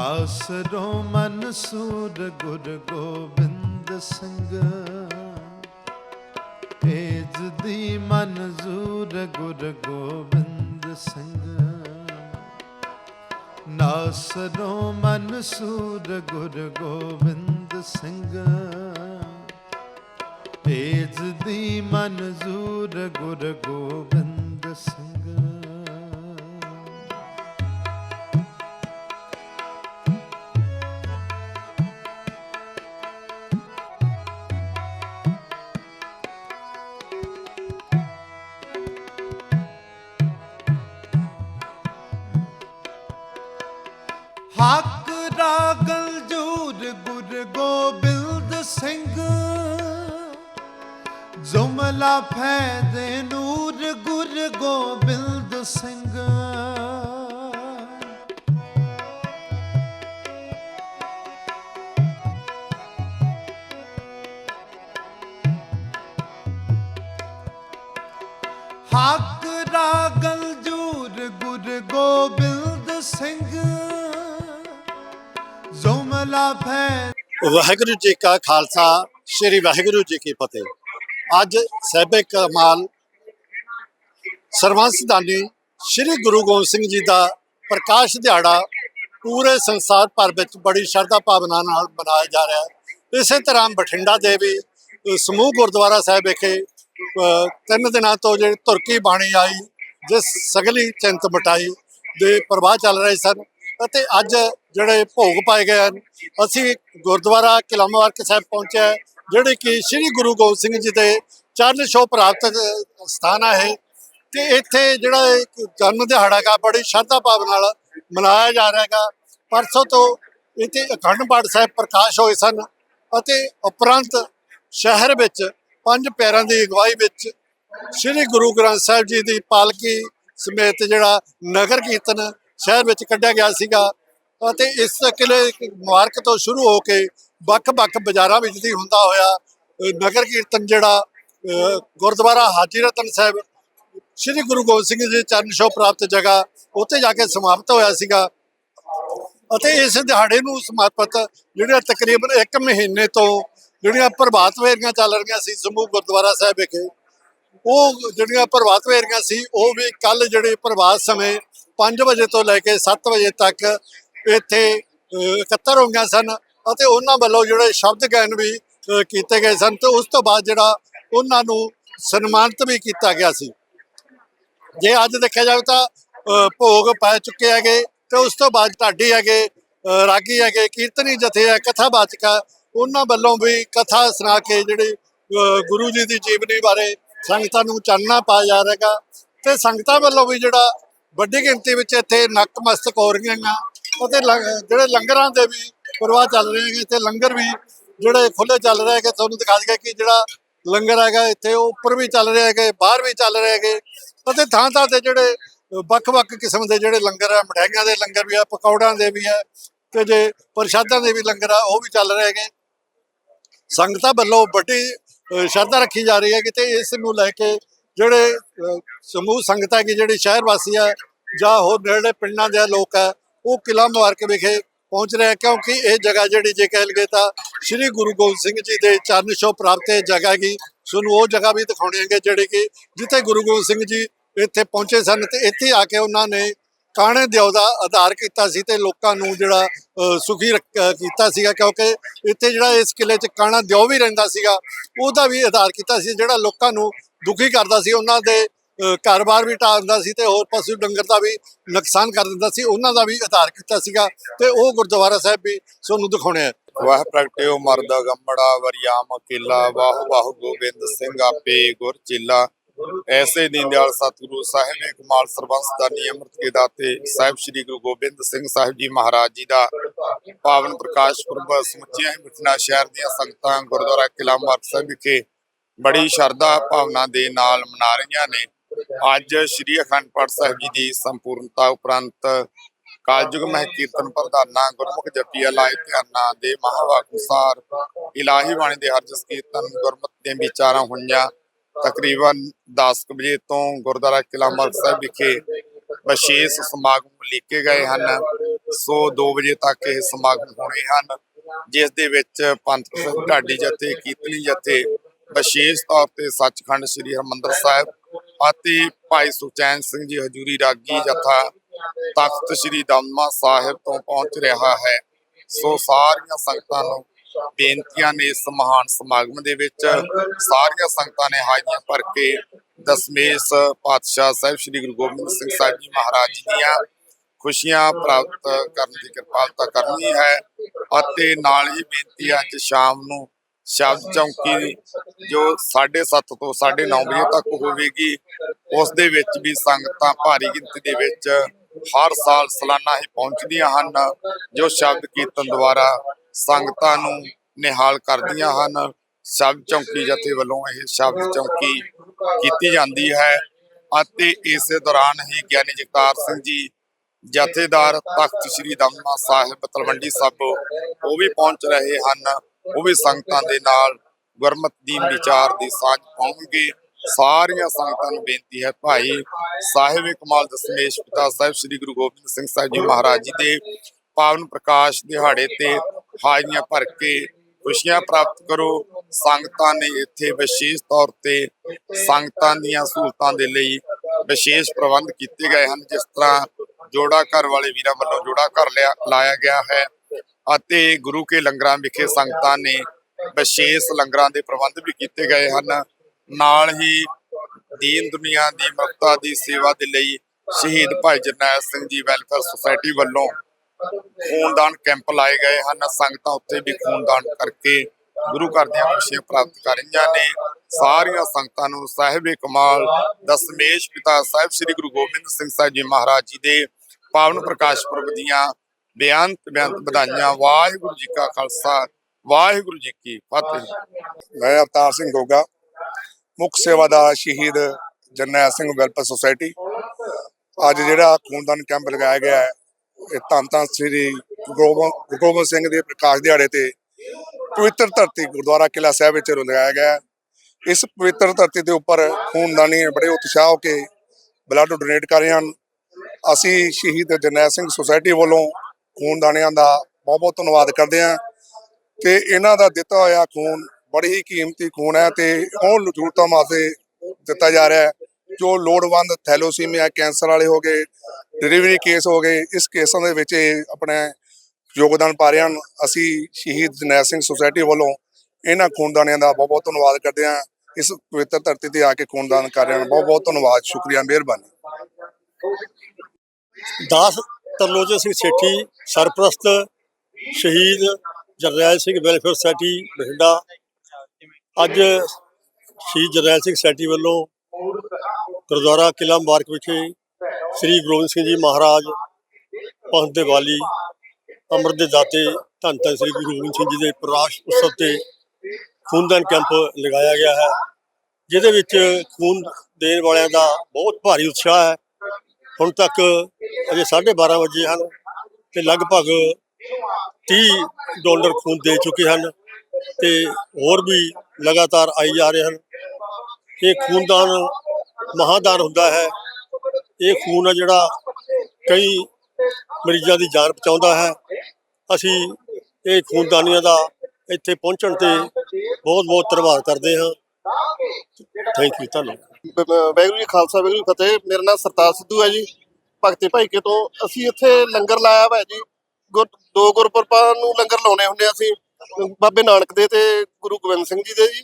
ਨਾਸਰੋ ਮਨਸੂਰ ਗੁਰ ਗੋਬਿੰਦ ਸਿੰਘ। ਤੇਜ ਦੀ ਮਨਜ਼ੂਰ ਗੁਰ ਗੋਬਿੰਦ ਸਿੰਘ। ਨਾਸਰੋ ਮਨਸੂਰ ਗੁਰ ਗੋਬਿੰਦ ਸਿੰਘ। ਤੇਜ ਦੀ ਮਨਜ਼ੂਰ ਗੁਰ ਗੋਬਿੰਦ ਸਿੰਘ। ਹੱਕ ਰਾਗਲ ਜੂਰ ਗੁਰ ਗੋਬਿੰਦ ਸਿੰਘ। ਜ਼ੁਮਲਾ ਫੈਦੇ ਨੂਰ ਗੁਰ ਗੋਬਿੰਦ ਸਿੰਘ। ਹੱਕ ਰਾਗਲ ਜੂਰ ਗੁਰ ਗੋਬਿੰਦ ਸਿੰਘ। ਜ਼ੁਮਲਾ ਫੈ। ਵਾਹਿਗੁਰੂ ਜੀ ਕਾ ਖਾਲਸਾ, ਸ੍ਰੀ ਵਾਹਿਗੁਰੂ ਜੀ ਕੀ ਫਤਿਹ। ਅੱਜ ਸਹਿਬੇ ਕਮਾਲ ਸਰਵੰਸਦਾਨੀ ਸ੍ਰੀ ਗੁਰੂ ਗੋਬਿੰਦ ਸਿੰਘ ਜੀ ਦਾ ਪ੍ਰਕਾਸ਼ ਦਿਹਾੜਾ ਪੂਰੇ ਸੰਸਾਰ ਭਰ ਵਿੱਚ ਬੜੀ ਸ਼ਰਧਾ ਭਾਵਨਾ ਨਾਲ ਮਨਾਇਆ ਜਾ ਰਿਹਾ ਹੈ। ਇਸੇ ਤਰ੍ਹਾਂ ਬਠਿੰਡਾ ਦੇ ਵੀ ਸਮੂਹ ਗੁਰਦੁਆਰਾ ਸਾਹਿਬ ਵਿਖੇ ਤਿੰਨ ਦਿਨਾਂ ਤੋਂ ਜਿਹੜੀ ਤੁਰਕੀ ਬਾਣੀ ਆਈ, ਜਿਸ ਸਗਲੀ ਚਿੰਤ ਮਟਾਈ ਦੇ ਪ੍ਰਵਾਹ ਚੱਲ ਰਹੇ ਸਨ ਅਤੇ ਅੱਜ ਜਿਹੜੇ ਭੋਗ ਪਾਏ ਗਏ ਹਨ। ਅਸੀਂ ਗੁਰਦੁਆਰਾ ਕਿਲ੍ਹਾ ਮੁਬਾਰਕ ਸਾਹਿਬ ਪਹੁੰਚਿਆ ਜਿਹੜੇ ਕਿ ਸ੍ਰੀ ਗੁਰੂ ਗੋਬਿੰਦ ਸਿੰਘ ਜੀ ਦੇ ਚਰਨ ਛੋਹ ਪ੍ਰਾਪਤ ਸਥਾਨ ਹੈ ਤੇ ਇੱਥੇ ਜਿਹੜਾ ਜਨਮ ਦਿਹਾੜਾ ਗਾ ਬੜੀ ਸ਼ਰਧਾ ਭਾਵ ਨਾਲ ਮਨਾਇਆ ਜਾ ਰਿਹਾ ਹੈਗਾ। ਪਰਸੋਂ ਤੋਂ ਇੱਥੇ ਅਖੰਡ ਪਾਠ ਸਾਹਿਬ ਪ੍ਰਕਾਸ਼ ਹੋਏ ਸਨ ਅਤੇ ਉਪਰੰਤ ਸ਼ਹਿਰ ਵਿੱਚ ਪੰਜ ਪਿਆਰਿਆਂ ਦੀ ਅਗਵਾਈ ਵਿੱਚ ਸ੍ਰੀ ਗੁਰੂ ਗ੍ਰੰਥ ਸਾਹਿਬ ਜੀ ਦੀ ਪਾਲਕੀ ਸਮੇਤ ਜਿਹੜਾ ਨਗਰ ਕੀਰਤਨ ਸ਼ਹਿਰ ਵਿੱਚ ਕੱਢਿਆ ਗਿਆ ਸੀਗਾ। ਅਤੇ ਇਸ ਕਿਲੇ ਮੁਬਾਰਕ ਤੋਂ ਸ਼ੁਰੂ ਹੋ ਕੇ ਵੱਖ-ਵੱਖ ਬਾਜ਼ਾਰਾਂ ਵਿੱਚ ਦੀ ਹੁੰਦਾ ਹੋਇਆ ਨਗਰ ਕੀਰਤਨ ਜਿਹੜਾ ਗੁਰਦੁਆਰਾ ਹਾਜੀ ਰਤਨ ਸਾਹਿਬ, ਸ੍ਰੀ ਗੁਰੂ ਗੋਬਿੰਦ ਸਿੰਘ ਜੀ ਚਰਨ ਛੋਹ ਪ੍ਰਾਪਤ ਜਗ੍ਹਾ, ਉੱਥੇ ਜਾ ਕੇ ਸਮਾਪਤ ਹੋਇਆ ਸੀਗਾ। ਅਤੇ ਇਸ ਦਿਹਾੜੇ ਨੂੰ ਸਮਰਪਿਤ ਜਿਹੜੀਆਂ ਤਕਰੀਬਨ 1 ਮਹੀਨੇ ਤੋਂ ਜਿਹੜੀਆਂ ਪ੍ਰਭਾਤ ਵੇਰੀਆਂ ਚੱਲ ਰਹੀਆਂ ਸੀ ਸਮੂਹ ਗੁਰਦੁਆਰਾ ਸਾਹਿਬ ਵਿਖੇ, ਉਹ ਜਿਹੜੀਆਂ ਪ੍ਰਭਾਤ ਵੇਰੀਆਂ ਸੀ, ਉਹ ਵੀ ਕੱਲ ਜਿਹੜੇ ਪ੍ਰਭਾਤ ਸਮੇਂ 5 ਵਜੇ ਤੋਂ ਲੈ ਕੇ 7 ਵਜੇ ਤੱਕ ਇੱਥੇ ਇਕੱਤਰ ਹੋਈਆਂ ਸਨ ਅਤੇ ਉਹਨਾਂ ਵੱਲੋਂ ਜਿਹੜੇ ਸ਼ਬਦ ਗਾਇਨ ਵੀ ਕੀਤੇ ਗਏ ਸਨ ਤੇ ਉਸ ਤੋਂ ਬਾਅਦ ਜਿਹੜਾ ਉਹਨਾਂ ਨੂੰ ਸਨਮਾਨਿਤ ਵੀ ਕੀਤਾ ਗਿਆ ਸੀ। ਜੇ ਅੱਜ ਦੇਖਿਆ ਜਾਵੇ ਤਾਂ ਭੋਗ ਪੈ ਚੁੱਕੇ ਹੈਗੇ ਤੇ ਉਸ ਤੋਂ ਬਾਅਦ ਢਾਡੀ ਹੈਗੇ ਰਾਗੀ ਹੈਗੇ, ਕੀਰਤਨੀ ਜਥੇ ਹੈ ਕਥਾਵਾਚਕ ਹੈ, ਉਹਨਾਂ ਵੱਲੋਂ ਵੀ ਕਥਾ ਸੁਣਾ ਕੇ ਜਿਹੜੀ ਗੁਰੂ ਜੀ ਦੀ ਜੀਵਨੀ ਬਾਰੇ ਸੰਗਤਾਂ ਨੂੰ ਚਾਨਣਾ ਪਾਇਆ ਜਾ ਰਿਹਾ ਹੈਗਾ ਤੇ ਸੰਗਤਾਂ ਵੱਲੋਂ ਵੀ ਜਿਹੜਾ ਵੱਡੀ ਗਿਣਤੀ ਵਿੱਚ ਇੱਥੇ ਨਕਮਸਤਕ ਹੋ ਰਹੀਆਂ ਹੈਗੀਆਂ ਅਤੇ ਲੰਗ- ਜਿਹੜੇ ਲੰਗਰਾਂ ਦੇ ਵੀ ਪ੍ਰਵਾਹ ਚੱਲ ਰਹੇ ਹੈਗੇ, ਇੱਥੇ ਲੰਗਰ ਵੀ ਜਿਹੜੇ ਖੁੱਲੇ ਚੱਲ ਰਹੇ ਹੈਗੇ, ਤੁਹਾਨੂੰ ਦਿਖਾ ਦਈਏ ਕਿ ਜਿਹੜਾ ਲੰਗਰ ਹੈਗਾ, ਇੱਥੇ ਉਹ ਉੱਪਰ ਵੀ ਚੱਲ ਰਿਹਾ ਹੈਗੇ, ਬਾਹਰ ਵੀ ਚੱਲ ਰਹੇ ਹੈਗੇ। ਅਤੇ ਥਾਂ ਥਾਂ ਤੇ ਜਿਹੜੇ ਵੱਖ-ਵੱਖ ਕਿਸਮ ਦੇ ਜਿਹੜੇ ਲੰਗਰ ਆ, ਮਠਿਆਈਆਂ ਦੇ ਲੰਗਰ ਵੀ ਆ, ਪਕੌੜਿਆਂ ਦੇ ਵੀ ਆ, ਤੇ ਜੇ ਪ੍ਰਸ਼ਾਦਾਂ ਦੇ ਵੀ ਲੰਗਰ ਆ, ਉਹ ਵੀ ਚੱਲ ਰਹੇ ਹੈਗੇ। ਸੰਗਤਾਂ ਵੱਲੋਂ ਵੱਡੀ ਸ਼ਰਧਾ ਰੱਖੀ ਜਾ ਰਹੀ ਹੈ ਕਿ ਤੇ ਇਸ ਨੂੰ ਲੈ ਕੇ ਜਿਹੜੇ ਸਮੂਹ ਸੰਗਤਾਂ ਕੀ ਜਿਹੜੇ ਸ਼ਹਿਰ ਵਾਸੀ ਆ ਜਾਂ ਹੋਰ ਨੇੜੇ ਪਿੰਡਾਂ ਦੇ ਲੋਕ ਆ ਉਹ ਕਿਲ੍ਹਾ ਮੁਬਾਰਕ ਵਿਖੇ ਪਹੁੰਚ ਰਿਹਾ ਕਿਉਂਕਿ ਇਹ ਜਗ੍ਹਾ ਜਿਹੜੀ ਜੇ ਕਹਿ ਲਈਏ ਤਾਂ ਸ੍ਰੀ ਗੁਰੂ ਗੋਬਿੰਦ ਸਿੰਘ ਜੀ ਦੇ ਚਰਨ ਛੋਹ ਪ੍ਰਾਪਤ ਇਹ ਜਗ੍ਹਾ ਹੈਗੀ ਤੁਹਾਨੂੰ ਉਹ ਜਗ੍ਹਾ ਵੀ ਦਿਖਾਉਣੀ ਜਿਹੜੇ ਕਿ ਜਿੱਥੇ ਗੁਰੂ ਗੋਬਿੰਦ ਸਿੰਘ ਜੀ ਇੱਥੇ ਪਹੁੰਚੇ ਸਨ ਤੇ ਇੱਥੇ ਆ ਕੇ ਉਹਨਾਂ ਨੇ ਕਾਣੇ ਦਿਓ ਦਾ ਆਧਾਰ ਕੀਤਾ ਸੀ ਤੇ ਲੋਕਾਂ ਨੂੰ ਜਿਹੜਾ ਸੁਖੀ ਰੱਖ- ਕੀਤਾ ਸੀਗਾ, ਕਿਉਂਕਿ ਇੱਥੇ ਜਿਹੜਾ ਇਸ ਕਿਲੇ 'ਚ ਕਾਣਾ ਦਿਓ ਵੀ ਰਹਿੰਦਾ ਸੀਗਾ, ਉਹਦਾ ਵੀ ਆਧਾਰ ਕੀਤਾ ਸੀ, ਜਿਹੜਾ ਲੋਕਾਂ ਨੂੰ ਦੁਖੀ ਕਰਦਾ ਸੀ, ਉਹਨਾਂ ਦੇ ਘਰ-ਬਾਰ ਵੀ ਢਾਹ ਦਿੰਦਾ ਸੀ ਤੇ ਹੋਰ ਪਸ਼ੂ ਡੰਗਰ ਦਾ ਵੀ ਨੁਕਸਾਨ ਕਰ ਦਿੰਦਾ ਸੀ ਉਹਨਾਂ ਦਾ ਵੀ ਆਧਾਰ ਕੀਤਾ ਸੀਗਾ ਤੇ ਉਹ ਗੁਰਦੁਆਰਾ ਸਾਹਿਬ ਵੀ ਤੁਹਾਨੂੰ ਦਿਖਾਉਣੇ ਆ ਵਾਹ ਪ੍ਰਗਟਿਓ ਮਰਦ ਗੰਮੜਾ ਵਰਿਆਮ ਕੀਲਾ ਵਾਹੁ ਵਾਹੁ ਗੋਬਿੰਦ ਸਿੰਘ ਆਪੇ ਗੁਰ ਚੀਲਾ ਐਸੇ ਦੀਨਦਿਆਲ ਸਤਿਗੁਰੂ ਸਾਹਿਬ ਨੇ ਕਮਾਲ ਸਰਬੰਸ ਦਾ ਨਿਯਮਤ ਕੇ ਦਾਤੇ ਸਾਹਿਬ ਸ੍ਰੀ ਗੁਰੂ ਗੋਬਿੰਦ ਸਿੰਘ ਸਾਹਿਬ ਜੀ ਮਹਾਰਾਜ ਜੀ ਦਾ ਪਾਵਨ ਪ੍ਰਕਾਸ਼ ਪੁਰਬ ਸਮੁੱਚੀਆਂ ਹੀ ਸ਼ਹਿਰ ਦੀਆਂ ਸੰਗਤਾਂ ਗੁਰਦੁਆਰਾ ਕਿਲ੍ਹਾ ਮੁਬਾਰਕ ਸਾਹਿਬ ਵਿਖੇ ਬੜੀ ਸ਼ਰਧਾ ਭਾਵਨਾ ਦੇ ਨਾਲ ਮਨਾ ਰਹੀਆਂ ਨੇ ਅੱਜ ਸ੍ਰੀ ਅਖੰਡ ਪਾਠ ਸਾਹਿਬ ਜੀ ਦੀ ਸੰਪੂਰਨਤਾ ਉਪਰੰਤ ਕਾਲਯੁਗ ਮਹਿ ਕੀਰਤਨ ਪ੍ਰਧਾਨਾ ਗੁਰਮੁਖ ਜਪੀਆ ਲਾਇ ਧਿਆਨਾ ਦੇ ਮਹਾਵਾਕ ਅਨੁਸਾਰ ਇਲਾਹੀ ਬਾਣੀ ਦੇ ਹਰ ਜਸ ਕੀਰਤਨ ਗੁਰਮਤਿ ਦੇ ਵਿਚਾਰਾਂ ਹੋਈਆਂ। ਤਕਰੀਬਨ 10 ਵਜੇ ਤੋਂ ਗੁਰਦੁਆਰਾ ਕਿਲ੍ਹਾ ਮੁਬਾਰਕ ਸਾਹਿਬ ਵਿਖੇ ਵਿਸ਼ੇਸ਼ ਸਮਾਗਮ ਲਿਖੇ ਗਏ ਹਨ। ਸੋ 2 ਵਜੇ ਤੱਕ ਇਹ ਸਮਾਗਮ ਹੋਣੇ ਹਨ, ਜਿਸ ਦੇ ਵਿੱਚ ਪੰਥ ਢਾਡੀ ਜਥੇ, ਕੀਰਤਨੀ ਜਥੇ ਵਿਸ਼ੇਸ਼ ਤੌਰ ਤੇ ਸੱਚਖੰਡ ਸ੍ਰੀ ਹਰਿਮੰਦਰ ਸਾਹਿਬ ਅਤੇ ਭਾਈ ਸੁਚੈਨ ਸਿੰਘ ਜੀ ਹਜੂਰੀ ਰਾਗੀ ਜਥਾ ਤਖਤ ਸ੍ਰੀ ਦਮਦਮਾ ਸਾਹਿਬ ਤੋਂ ਪਹੁੰਚ ਰਿਹਾ ਹੈ। ਸੋ ਸਾਰੀਆਂ ਸੰਗਤਾਂ ਨੂੰ ਬੇਨਤੀਆਂ ਨੇ ਇਸ ਮਹਾਨ ਸਮਾਗਮ ਦੇ ਵਿੱਚ। ਸਾਰੀਆਂ ਸੰਗਤਾਂ ਨੇ ਹਾਜ਼ਰੀਆਂ ਭਰ ਕੇ ਦਸਮੇਸ਼ ਪਾਤਸ਼ਾਹ ਸਾਹਿਬ ਸ੍ਰੀ ਗੁਰੂ ਗੋਬਿੰਦ ਸਿੰਘ ਸਾਹਿਬ ਜੀ ਮਹਾਰਾਜ ਜੀ ਦੀਆਂ ਖੁਸ਼ੀਆਂ ਪ੍ਰਾਪਤ ਕਰਨ ਦੀ ਕਿਰਪਾਲਤਾ ਕਰਨੀ ਹੈ ਅਤੇ ਨਾਲ ਹੀ ਬੇਨਤੀ ਅੱਜ ਸ਼ਾਮ ਨੂੰ ਸ਼ਬਦ ਚੌਂਕੀ ਜੋ 7:30 ਤੋਂ 9:30 ਵਜੇ ਤੱਕ ਹੋਵੇਗੀ ਉਸ ਦੇ ਵਿੱਚ ਵੀ ਸੰਗਤਾਂ ਭਾਰੀ ਗਿਣਤੀ ਦੇ ਵਿੱਚ ਹਰ ਸਾਲ ਸਾਲਾਨਾ ਹੀ ਪਹੁੰਚਦੀਆਂ ਹਨ, ਜੋ ਸ਼ਬਦ ਕੀਰਤਨ ਦੁਆਰਾ ਸੰਗਤਾਂ ਨੂੰ ਨਿਹਾਲ ਕਰਦੀਆਂ ਹਨ। ਸ਼ਬਦ ਚੌਂਕੀ ਜਥੇ ਵੱਲੋਂ ਇਹ ਸ਼ਬਦ ਚੌਂਕੀ ਕੀਤੀ ਜਾਂਦੀ ਹੈ ਅਤੇ ਇਸੇ ਦੌਰਾਨ ਹੀ ਗਿਆਨੀ ਜਗਤਾਰ ਸਿੰਘ ਜੀ, ਜਥੇਦਾਰ ਤਖਤ ਸ੍ਰੀ ਦਮਨਾ ਸਾਹਿਬ ਤਲਵੰਡੀ ਸਾਬੋ ਉਹ ਵੀ ਪਹੁੰਚ ਰਹੇ ਹਨ। ਉਹ ਵੀ ਸੰਗਤਾਂ ਦੇ ਨਾਲ ਗੁਰਮਤ ਦੀ ਵਿਚਾਰ ਦੀ ਸਾਂਝ ਪਾਉਣਗੇ। ਸਾਰੀਆਂ ਸੰਗਤਾਂ ਨੂੰ ਬੇਨਤੀ ਹੈ, ਭਾਈ ਸਾਹਿਬ ਕਮਾਲ ਦਸਮੇਸ਼ ਪਿਤਾ ਸਾਹਿਬ ਸ੍ਰੀ ਗੁਰੂ ਗੋਬਿੰਦ ਸਿੰਘ ਸਾਹਿਬ ਜੀ ਮਹਾਰਾਜ ਜੀ ਦੇ ਪਾਵਨ ਪ੍ਰਕਾਸ਼ ਦਿਹਾੜੇ ਤੇ ਹਾਜ਼ਰੀਆਂ ਭਰ ਕੇ ਖੁਸ਼ੀਆਂ ਪ੍ਰਾਪਤ ਕਰੋ। ਸੰਗਤਾਂ ਨੇ ਇੱਥੇ ਵਿਸ਼ੇਸ਼ ਤੌਰ ਤੇ ਸੰਗਤਾਂ ਦੀਆਂ ਸਹੂਲਤਾਂ ਦੇ ਲਈ ਵਿਸ਼ੇਸ਼ ਪ੍ਰਬੰਧ ਕੀਤੇ ਗਏ ਹਨ, ਜਿਸ ਤਰ੍ਹਾਂ ਜੋੜਾ ਘਰ ਵਾਲੇ ਵੀਰਾਂ ਵੱਲੋਂ ਜੋੜਾ ਘਰ ਲਿਆ, ਲਾਇਆ ਗਿਆ ਹੈ। ਅਤੇ ਗੁਰੂ ਕੇ ਲੰਗਰਾਂ ਵਿਖੇ ਸੰਗਤਾਂ ਨੇ ਵਿਸ਼ੇਸ਼ ਲੰਗਰਾਂ ਦੇ ਪ੍ਰਬੰਧ ਵੀ ਕੀਤੇ ਗਏ ਹਨ। ਨਾਲ ਹੀ ਦੀਨ ਦੁਨੀਆ ਦੀ ਮਕਤਾ ਦੀ ਸੇਵਾ ਦੇ ਲਈ ਸ਼ਹੀਦ ਭਾਈ ਜਰਨੈਲ ਸਿੰਘ ਜੀ ਵੈਲਫੇਅਰ ਸੁਸਾਇਟੀ ਵੱਲੋਂ ਖੂਨਦਾਨ ਕੈਂਪ ਲਾਏ ਗਏ ਹਨ। ਸੰਗਤਾਂ ਉੱਥੇ ਵੀ ਖੂਨਦਾਨ ਕਰਕੇ ਗੁਰੂ ਘਰ ਦੀਆਂ ਖੁਸ਼ੀਆਂ ਪ੍ਰਾਪਤ ਕਰ ਰਹੀਆਂ ਨੇ। ਸਾਰੀਆਂ ਸੰਗਤਾਂ ਨੂੰ ਸਾਹਿਬ ਕਮਾਲ, ਦਸਮੇਸ਼ ਪਿਤਾ ਸਾਹਿਬ ਸ੍ਰੀ ਗੁਰੂ ਗੋਬਿੰਦ ਸਿੰਘ ਸਾਹਿਬ ਜੀ ਮਹਾਰਾਜ ਜੀ ਦੇ ਪਾਵਨ ਪ੍ਰਕਾਸ਼ ਪੁਰਬ ਦੀਆਂ ਬੇਅੰਤ ਬੇਅੰਤ ਵਧਾਈਆਂ। ਵਾਹਿਗੁਰੂ ਜੀ ਕਾ ਖਾਲਸਾ। ਵਾਹਿਗੁਰੂ ਜੀ ਕੀ ਫਤਿਹ। ਮੈਂ ਅਵਤਾਰ ਸਿੰਘ ਗੋਗਾ ਮੁੱਖ ਸੇਵਾਦਾਰ ਸ਼ਹੀਦ ਜਰਨੈਲ ਸਿੰਘ ਵੈਲਫੇਅਰ ਸੁਸਾਇਟੀ। ਅੱਜ ਜਿਹੜਾ ਖੂਨਦਾਨ ਕੈਂਪ ਲਗਾਇਆ ਗਿਆ ਹੈ ਇਹ ਧੰਨ ਧੰਨ ਸ੍ਰੀ ਗੁਰੂ ਗੋਬਿੰਦ ਸਿੰਘ ਦੇ ਪ੍ਰਕਾਸ਼ ਦਿਹਾੜੇ ਤੇ ਪਵਿੱਤਰ ਧਰਤੀ ਗੁਰਦੁਆਰਾ ਕਿਲ੍ਹਾ ਸਾਹਿਬ ਵਿੱਚ ਲਗਾਇਆ ਗਿਆ। ਇਸ ਪਵਿੱਤਰ ਧਰਤੀ ਦੇ ਉੱਪਰ ਖੂਨਦਾਨੀ ਬੜੇ ਉਤਸ਼ਾਹ ਹੋ ਕੇ ਬਲੱਡ ਡੋਨੇਟ ਕਰ ਰਹੇ ਹਨ। ਅਸੀਂ ਸ਼ਹੀਦ ਜਰਨੈਲ ਸਿੰਘ ਸੁਸਾਇਟੀ ਵੱਲੋਂ ਖੂਨਦਾਨੀਆਂ ਦਾ ਬਹੁਤ ਬਹੁਤ ਧੰਨਵਾਦ ਕਰਦੇ ਹਾਂ ਤੇ ਇਹਨਾਂ ਦਾ ਦਿੱਤਾ ਹੋਇਆ ਖੂਨ ਬੜੀ ਹੀ ਕੀਮਤੀ ਖੂਨ ਹੈ ਤੇ ਉਹ ਜ਼ਰੂਰਤਾਂ ਵਾਸਤੇ ਦਿੱਤਾ ਜਾ ਰਿਹਾ ਹੈ, ਜੋ ਲੋੜਵੰਦ ਥੈਲੋਸੀਮੀਆ ਕੈਂਸਰ ਵਾਲੇ ਹੋ ਗਏ ਡਿਲੀਵਰੀ ਕੇਸ ਹੋ ਗਏ, ਇਸ ਕੇਸਾਂ ਦੇ ਵਿੱਚ ਇਹ ਆਪਣੇ ਯੋਗਦਾਨ ਪਾ ਰਹੇ ਹਨ। ਅਸੀਂ ਸ਼ਹੀਦ ਜਰਨੈਲ ਸਿੰਘ ਸੁਸਾਇਟੀ ਵੱਲੋਂ ਇਹਨਾਂ ਖੂਨਦਾਨੀਆਂ ਦਾ ਬਹੁਤ ਬਹੁਤ ਧੰਨਵਾਦ ਕਰਦੇ ਹਾਂ। ਇਸ ਪਵਿੱਤਰ ਧਰਤੀ ਤੇ ਆ ਕੇ ਖੂਨਦਾਨ ਕਰ ਰਹੇ ਹਨ। ਬਹੁਤ ਬਹੁਤ ਧੰਨਵਾਦ, ਸ਼ੁਕਰੀਆ, ਮਿਹਰਬਾਨੀ। ਦਾਸ ਤਰਲੋਚਨ ਸਿੰਘ ਸੇਠੀ ਸਰਪ੍ਰਸਤ ਸ਼ਹੀਦ ਜਰਨੈਲ ਸਿੰਘ ਵੈਲਫੇਅਰ ਸੁਸਾਇਟੀ ਬਠਿੰਡਾ। ਅੱਜ ਸ਼ਹੀਦ ਜਰਨੈਲ ਸਿੰਘ ਸੋਸਾਇਟੀ ਵੱਲੋਂ ਗੁਰਦੁਆਰਾ ਕਿਲ੍ਹਾ ਮੁਬਾਰਕ ਵਿਖੇ ਸ੍ਰੀ ਗੁਰੂ ਗੋਬਿੰਦ ਸਿੰਘ ਜੀ ਮਹਾਰਾਜ ਪੰਥ ਦੇ ਵਾਲੀ ਅੰਮ੍ਰਿਤ ਦੇ ਦਾਤੇ ਧੰਨ ਧੰਨ ਸ੍ਰੀ ਗੁਰੂ ਗੋਬਿੰਦ ਸਿੰਘ ਜੀ ਦੇ ਪ੍ਰਕਾਸ਼ ਉਤਸਵ ਤੇ ਖੂਨਦਾਨ ਕੈਂਪ ਲਗਾਇਆ ਗਿਆ ਹੈ, ਜਿਹਦੇ ਵਿੱਚ ਖੂਨ ਦੇਣ ਵਾਲਿਆਂ ਦਾ ਬਹੁਤ ਭਾਰੀ ਉਤਸ਼ਾਹ ਹੈ। ਹੁਣ ਤੱਕ ਅਜੇ 12:30 ਵਜੇ ਹਨ ਤੇ ਲਗਭਗ 30 ਡੋਨਰ ਖੂਨ ਦੇ ਚੁੱਕੇ ਹਨ ਤੇ ਹੋਰ ਵੀ ਲਗਾਤਾਰ ਆਈ ਜਾ ਰਹੇ ਹਨ। ਇਹ ਖੂਨਦਾਨ ਮਹਾਦਾਨ ਹੁੰਦਾ ਹੈ। ਇਹ ਖੂਨ ਆ ਜਿਹੜਾ ਕਈ ਮਰੀਜ਼ਾਂ ਦੀ ਜਾਨ ਬਚਾਉਂਦਾ ਹੈ। ਅਸੀਂ ਇਹ ਖੂਨਦਾਨੀਆਂ ਦਾ ਇੱਥੇ ਪਹੁੰਚਣ ਤੇ ਬਹੁਤ ਬਹੁਤ ਧੰਨਵਾਦ ਕਰਦੇ ਹਾਂ। ਥੈਂਕ ਯੂ ਧੰਨਵਾਦ। ਬ- ਵਾਹਿਗੁਰੂ ਜੀ ਖਾਲਸਾ, ਵਾਹਿਗੁਰੂ ਜੀ ਫਤਿਹ। ਮੇਰਾ ਨਾਮ ਸਰਤਾਜ ਸਿੱਧੂ ਹੈ ਜੀ। ਭਗਤੇ ਭਾਈਕੇ ਤੋਂ ਅਸੀਂ ਇੱਥੇ ਲੰਗਰ ਲਾਇਆ ਹੋਇਆ ਜੀ। ਗੁਰ, ਦੋ ਗੁਰਪੁਰਬਾਂ ਨੂੰ ਲੰਗਰ ਲਾਉਣੇ ਹੁੰਦੇ ਆ ਅਸੀਂ, ਬਾਬੇ ਨਾਨਕ ਦੇ ਤੇ ਗੁਰੂ ਗੋਬਿੰਦ ਸਿੰਘ ਜੀ ਦੇ ਜੀ।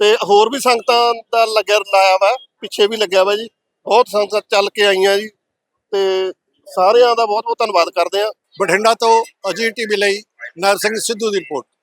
ਤੇ ਹੋਰ ਵੀ ਸੰਗਤਾਂ ਦਾ ਲੰਗਰ ਲਾਇਆ ਵਾ, ਪਿੱਛੇ ਵੀ ਲੱਗਿਆ ਵਾ ਜੀ। ਬਹੁਤ ਸੰਗਤਾਂ ਚੱਲ ਕੇ ਆਈਆਂ ਜੀ। ਤੇ ਸਾਰਿਆਂ ਦਾ ਬਹੁਤ ਬਹੁਤ ਧੰਨਵਾਦ ਕਰਦੇ ਆ। ਬਠਿੰਡਾ ਤੋਂ ਅਜੀਤ ਟੀਵੀ ਲਈ ਨਰ ਸਿੰਘ ਸਿੱਧੂ ਦੀ ਰਿਪੋਰਟ।